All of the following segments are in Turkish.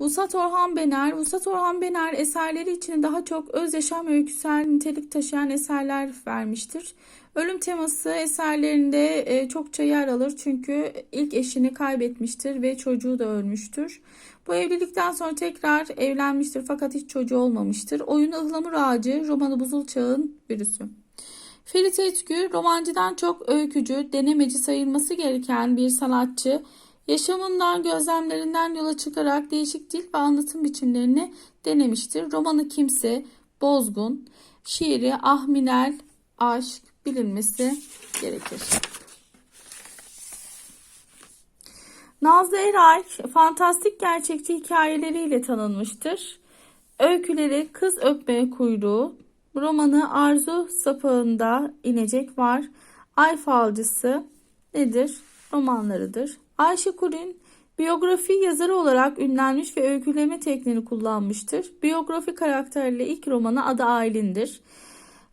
Vusat Orhan Bener, Vusat Orhan Bener eserleri için daha çok öz yaşam öyküsel nitelik taşıyan eserler vermiştir. Ölüm teması eserlerinde e, çokça yer alır çünkü ilk eşini kaybetmiştir ve çocuğu da ölmüştür. Bu evlilikten sonra tekrar evlenmiştir fakat hiç çocuğu olmamıştır. Oyunu Ihlamur Ağacı, romanı Buzul Çağ'ın virüsü. Ferit Etgü, romancıdan çok öykücü, denemeci sayılması gereken bir sanatçı. Yaşamından, gözlemlerinden yola çıkarak değişik dil ve anlatım biçimlerini denemiştir. Romanı Kimse, Bozgun, şiiri Ahminel, Aşk bilinmesi gerekir. Nazlı Eray, fantastik gerçekçi hikayeleriyle tanınmıştır. Öyküleri Kız Öpme Kuyruğu, romanı Arzu Sapağında inecek var. Ay Falcısı nedir? Romanlarıdır. Ayşe Kurin biyografi yazarı olarak ünlenmiş ve öyküleme tekniğini kullanmıştır. Biyografi karakterli ilk romanı adı Aylin'dir.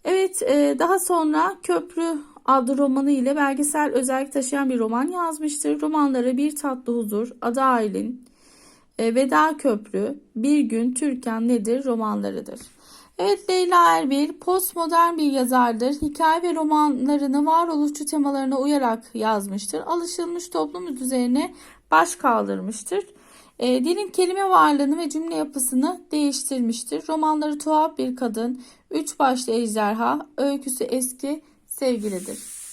Evet e, daha sonra Köprü adlı romanı ile belgesel özellik taşıyan bir roman yazmıştır. Romanları Bir Tatlı Huzur, Adı Aylin, e, Veda Köprü, Bir Gün Türkan nedir romanlarıdır. Evet Leyla Erbil postmodern bir yazardır. Hikaye ve romanlarını varoluşçu temalarına uyarak yazmıştır. Alışılmış toplum düzenine baş kaldırmıştır. E, dilin kelime varlığını ve cümle yapısını değiştirmiştir. Romanları tuhaf bir kadın, üç başlı ejderha, öyküsü eski sevgilidir.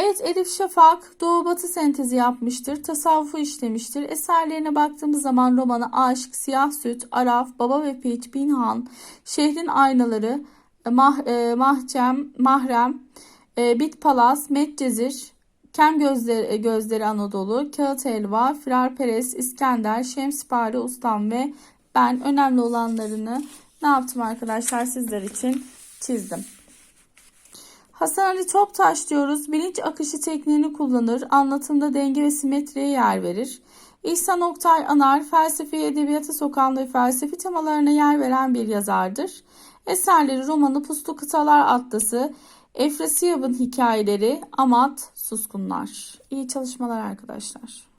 Evet Elif Şafak Doğu Batı sentezi yapmıştır. Tasavvufu işlemiştir. Eserlerine baktığımız zaman romanı Aşk, Siyah Süt, Araf, Baba ve Piç, Binhan, Şehrin Aynaları, Mah, e, Mahcem, Mahrem, e, Bit Palas, Medcezir, Kem Gözleri, Gözleri Anadolu, Kağıt Elva, Firar Perez, İskender, Şemsipare Ustam ve ben önemli olanlarını ne yaptım arkadaşlar sizler için çizdim. Hasan Ali Toptaş diyoruz. Bilinç akışı tekniğini kullanır. Anlatımda denge ve simetriye yer verir. İhsan Oktay Anar felsefeyi edebiyata sokan ve felsefi temalarına yer veren bir yazardır. Eserleri romanı Puslu Kıtalar Atlası, Efrasiyab'ın hikayeleri, Amat, Suskunlar. İyi çalışmalar arkadaşlar.